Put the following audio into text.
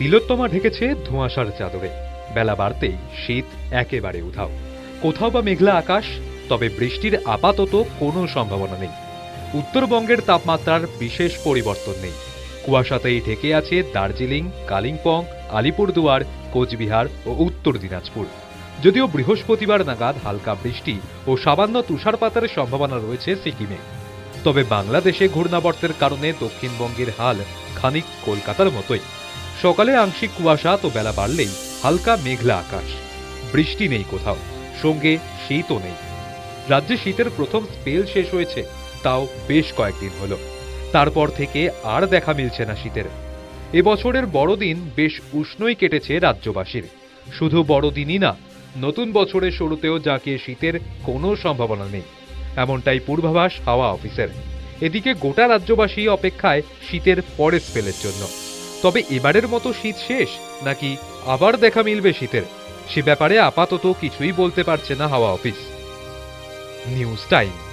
তিলোত্তমা ঢেকেছে ধোঁয়াশার চাদরে। বেলা বাড়তেই শীত একেবারে উধাও। কোথাও বা মেঘলা আকাশ, তবে বৃষ্টির আপাতত কোনো সম্ভাবনা নেই। উত্তরবঙ্গের তাপমাত্রার বিশেষ পরিবর্তন নেই। কুয়াশাতেই ঢেকে আছে দার্জিলিং, কালিম্পং, আলিপুরদুয়ার, কোচবিহার ও উত্তর দিনাজপুর। যদিও বৃহস্পতিবার নাগাদ হালকা বৃষ্টি ও সামান্য তুষারপাতের সম্ভাবনা রয়েছে সিকিমে। তবে বাংলাদেশে ঘূর্ণাবর্তের কারণে দক্ষিণবঙ্গের হাল খানিক কলকাতার মতোই। সকালে আংশিক কুয়াশা তো বেলা বাড়লেই, হালকা মেঘলা আকাশ। বৃষ্টি নেই কোথাও, সঙ্গে শীতও নেই। রাজ্যে শীতের প্রথম স্পেল শেষ হয়েছে, তাও বেশ কয়েকদিন হলো। তারপর থেকে আর দেখা মিলছে না শীতের। এবছরের বড়দিন বেশ উষ্ণই কেটেছে রাজ্যবাসীর। শুধু বড়দিনই না, নতুন বছরের শুরুতেও যাকে শীতের কোনো সম্ভাবনা নেই। এমনটাই পূর্বাভাস হাওয়া অফিসের। এদিকে গোটা রাজ্যবাসী অপেক্ষায় শীতের পরের স্পেলের জন্য। তবে এবারের মতো শীত শেষ, নাকি আবার দেখা মিলবে শীতের? সে ব্যাপারে আপাতত কিছুই বলতে পারছে না হাওয়া অফিস। News time.